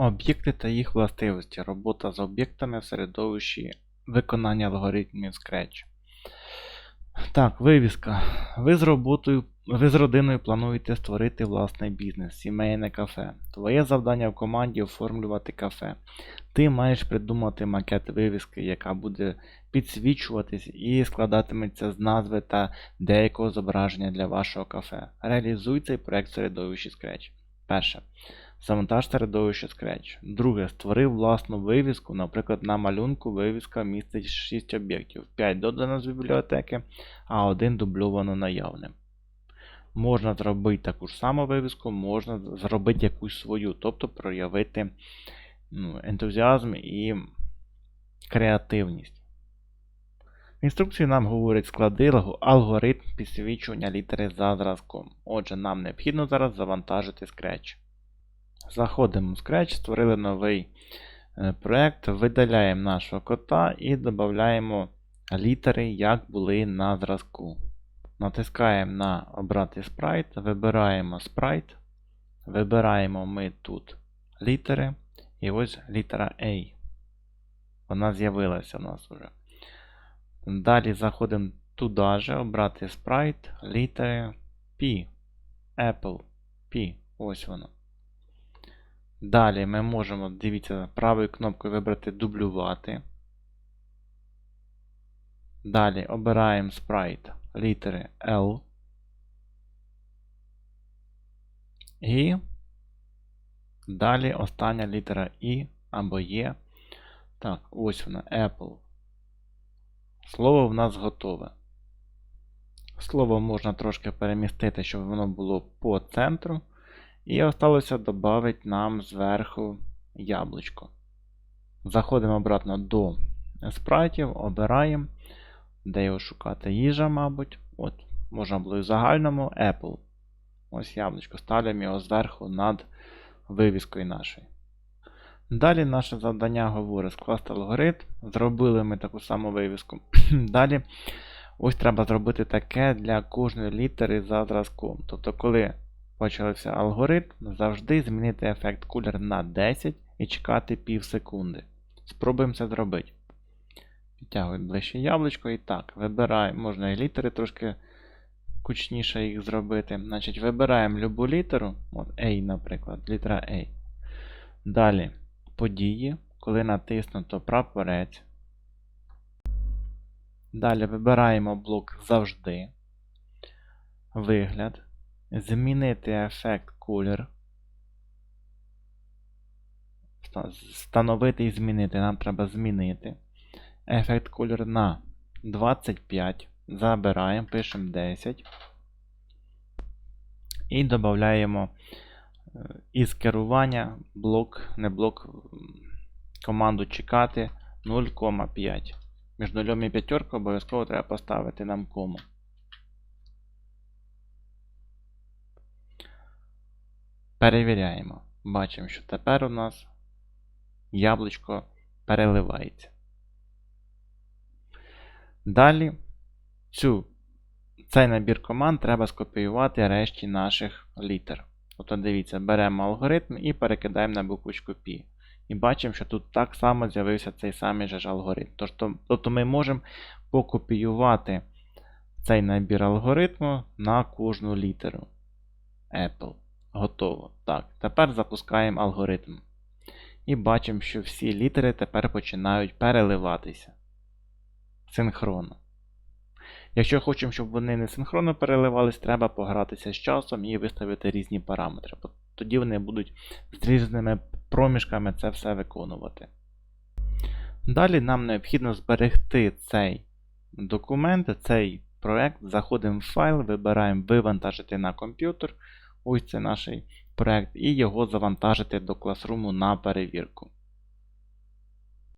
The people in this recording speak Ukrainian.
Об'єкти та їх властивості. Робота з об'єктами в середовищі виконання алгоритмів Scratch. Так, вивіска. Ви з роботою, ви з родиною плануєте створити власний бізнес, сімейне кафе. Твоє завдання в команді оформлювати кафе. Ти маєш придумати макет вивіски, яка буде підсвічуватись і складатиметься з назви та деякого зображення для вашого кафе. Реалізуй цей проект середовищі Scratch. Перше. Завантаж середовище Scratch. Друге. Створи власну вивіску. Наприклад, на малюнку вивіска містить 6 об'єктів. 5 додано з бібліотеки, а 1 дубльовано наявним. Можна зробити таку ж саму вивіску, можна зробити якусь свою, тобто проявити ну, ентузіазм і креативність. В інструкції нам говорить склади алгоритм підсвічування літери за зразком. Отже, нам необхідно зараз завантажити Scratch. Заходимо в Scratch, створили новий е, проект, видаляємо нашого кота і додаємо літери, як були на зразку. Натискаємо на обрати спрайт, вибираємо спрайт, вибираємо ми тут літери, і ось літера A. Вона з'явилася у нас вже. Далі заходимо туди же, обрати спрайт, літери P. Apple P. Ось воно. Далі ми можемо, дивіться, правою кнопкою вибрати дублювати. Далі обираємо спрайт літери L. І далі остання літера І або Є. Так, ось вона Apple. Слово в нас готове. Слово можна трошки перемістити, щоб воно було по центру. І осталося додати нам зверху яблучко. Заходимо обратно до спрайтів, обираємо, де його шукати їжа, мабуть. От, можна було і в загальному Apple. Ось яблучко. Ставимо його зверху над вивіскою нашою. Далі наше завдання говорить скласти алгоритм. Зробили ми таку саму вивіску. Далі ось треба зробити таке для кожної літери за зразком. Тобто, коли почався алгоритм, завжди змінити ефект кулер на 10 і чекати пів секунди. Спробуємо це зробити. Підтягуємо ближче яблучко і так. Вибираємо, можна і літери трошки кучніше їх зробити. Значить, вибираємо любу літеру, от A, наприклад, літера A. Далі події, коли натиснуто прапорець. Далі вибираємо блок завжди. Вигляд. Змінити ефект колір. Встановити і змінити. Нам треба змінити. Ефект колір на 25. Забираємо, пишемо 10. І додаємо із керування блок, не блок, команду чекати 0,5. Між 0 і 5 обов'язково треба поставити нам кому. Перевіряємо. Бачимо, що тепер у нас яблучко переливається. Далі цю, цей набір команд треба скопіювати решті наших літер. Тобто, дивіться, беремо алгоритм і перекидаємо на буквочку P. І бачимо, що тут так само з'явився цей самий же ж алгоритм. Тобто, ми можемо покопіювати цей набір алгоритму на кожну літеру. Apple. Готово. Так, тепер запускаємо алгоритм. І бачимо, що всі літери тепер починають переливатися синхронно. Якщо хочемо, щоб вони не синхронно переливались, треба погратися з часом і виставити різні параметри. Тоді вони будуть з різними проміжками це все виконувати. Далі нам необхідно зберегти цей документ, цей проект. Заходимо в файл, вибираємо вивантажити на комп'ютер. Ось це наш проект, і його завантажити до класруму на перевірку.